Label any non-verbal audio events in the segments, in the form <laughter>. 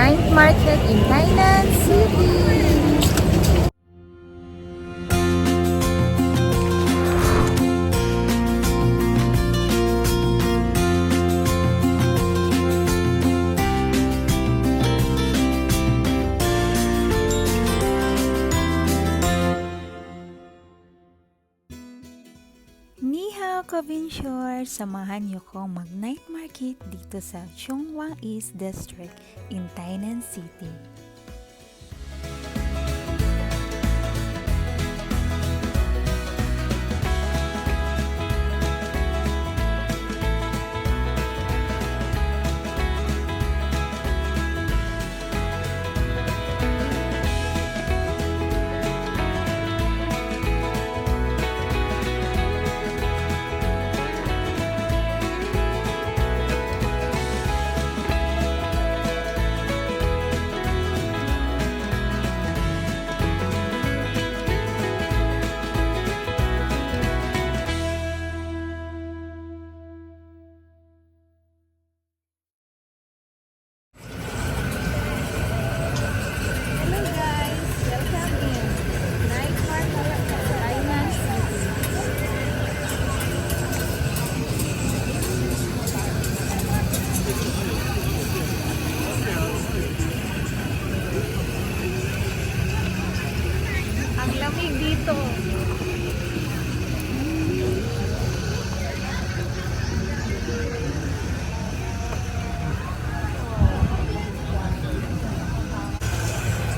night market in Tainan City. Covinshore! Samahan niyo kong mag-night market dito sa Chongwang East District in Tainan City.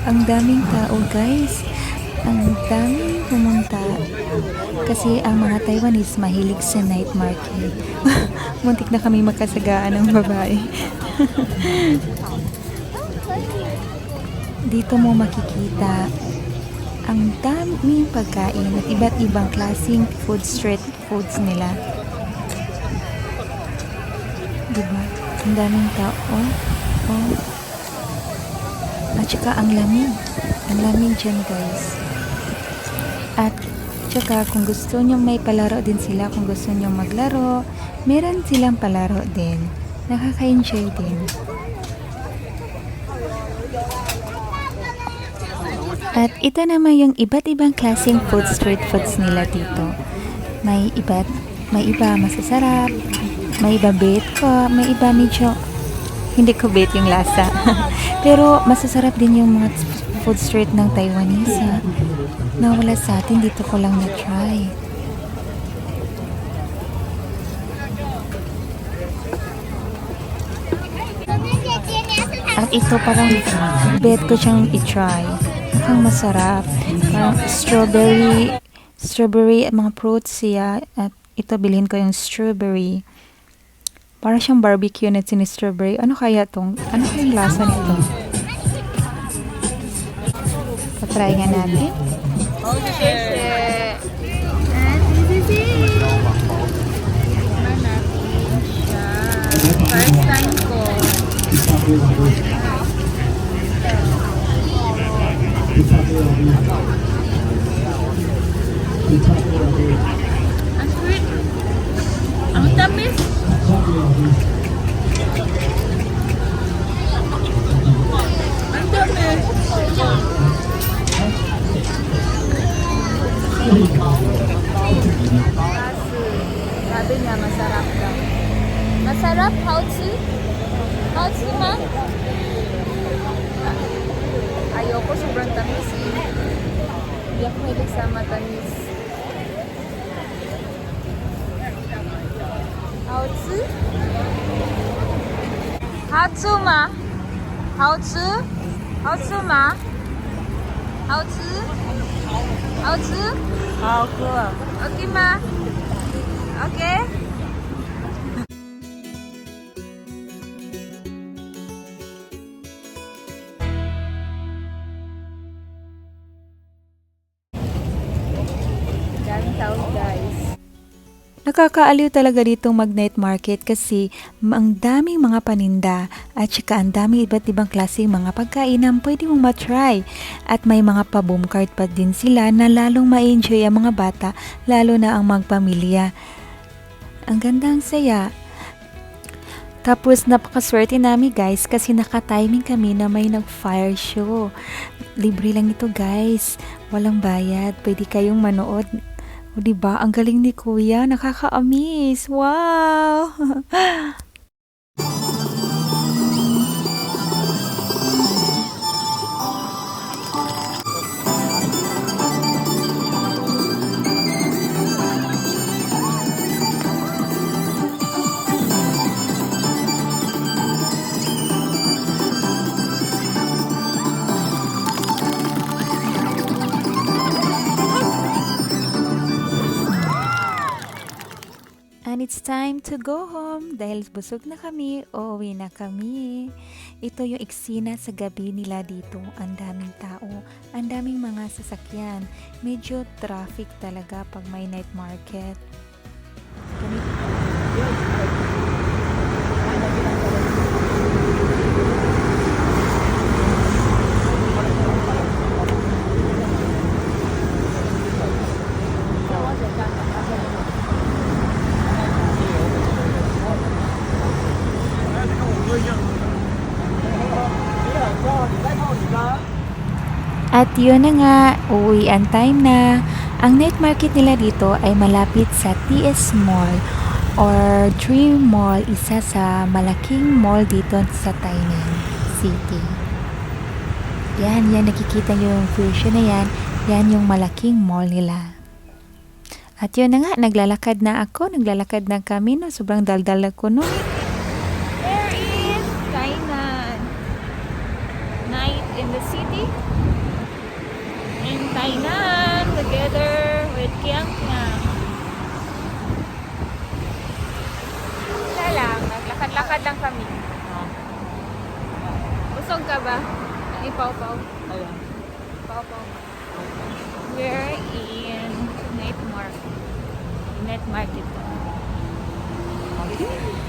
Ang daming tao guys. Ang daming pumunta. Kasi ang mga Taiwanese mahilig sa night market. <laughs> Muntik na kami magkasagaan ng babae. <laughs> Dito mo makikita ang daming pagkain at iba't ibang klaseng food street foods nila. Diba? Ang daming tao. Oh. At saka ang lamig. Ang lamig dyan guys. At saka kung gusto nyo may palaro din sila, kung gusto nyo maglaro, meron silang palaro din. Nakaka-enjoy din. At ito naman yung iba't ibang klaseng food street foods nila dito. May iba't may iba masasarap, may iba bait ko, may iba medyo hindi ko bait yung lasa. <laughs> Pero masasarap din yung mga food street ng Taiwanese. ha. Nawala sa atin, dito ko lang na-try. At ito parang bet ko siyang i-try. Mukhang masarap. Parang strawberry, strawberry at mga fruits siya. At ito bilhin ko yung strawberry. Para siyang barbecue na sini strawberry. Ano kaya tong? Ano kayang lasa nito? Patry nga natin. First time ko. Ang sweet. Ang tamis. Sabi niya masarap daw. Masarap? Hautsu? Hautsu ma? Ayoko, sobrang tamis eh. Hindi ako hilig sa matamis. Hautsu? Hautsu ma? Hautsu? Hautsu ma? Hautsu? Hautsu? 好喝。Okay ma? Okay? Daming tao guys. Nakakaaliw talaga dito mag-night market kasi ang daming mga paninda at saka ang daming iba't ibang klaseng mga pagkain na pwede mong matry. At may mga pa-boom cart pa din sila na lalong ma-enjoy ang mga bata, lalo na ang magpamilya. Ang gandang saya. Tapos napakaswerte namin guys kasi nakatiming kami na may nag-fire show. Libre lang ito guys. Walang bayad. Pwede kayong manood. O diba? Ang galing ni kuya. Nakaka-amaze. Wow! <laughs> it's time to go home dahil busog na kami, uuwi na kami. Ito yung eksena sa gabi nila dito. Ang daming tao, ang daming mga sasakyan. Medyo traffic talaga pag may night market. At yun na nga, uuwian time na. Ang night market nila dito ay malapit sa TS Mall or Dream Mall, isa sa malaking mall dito sa Tainan City. Yan, yan, nakikita nyo yung version na yan. Yan yung malaking mall nila. At yun na nga, naglalakad na ako, naglalakad na kami, no? Sobrang daldal ako, no? There is Tainan. Night in the city. In Tainan together with Kiang Kiang. Wala lang, naglakad-lakad lang kami. Busog ka ba? Ipaw-paw. Ipaw-paw. We're in night market. Night market. A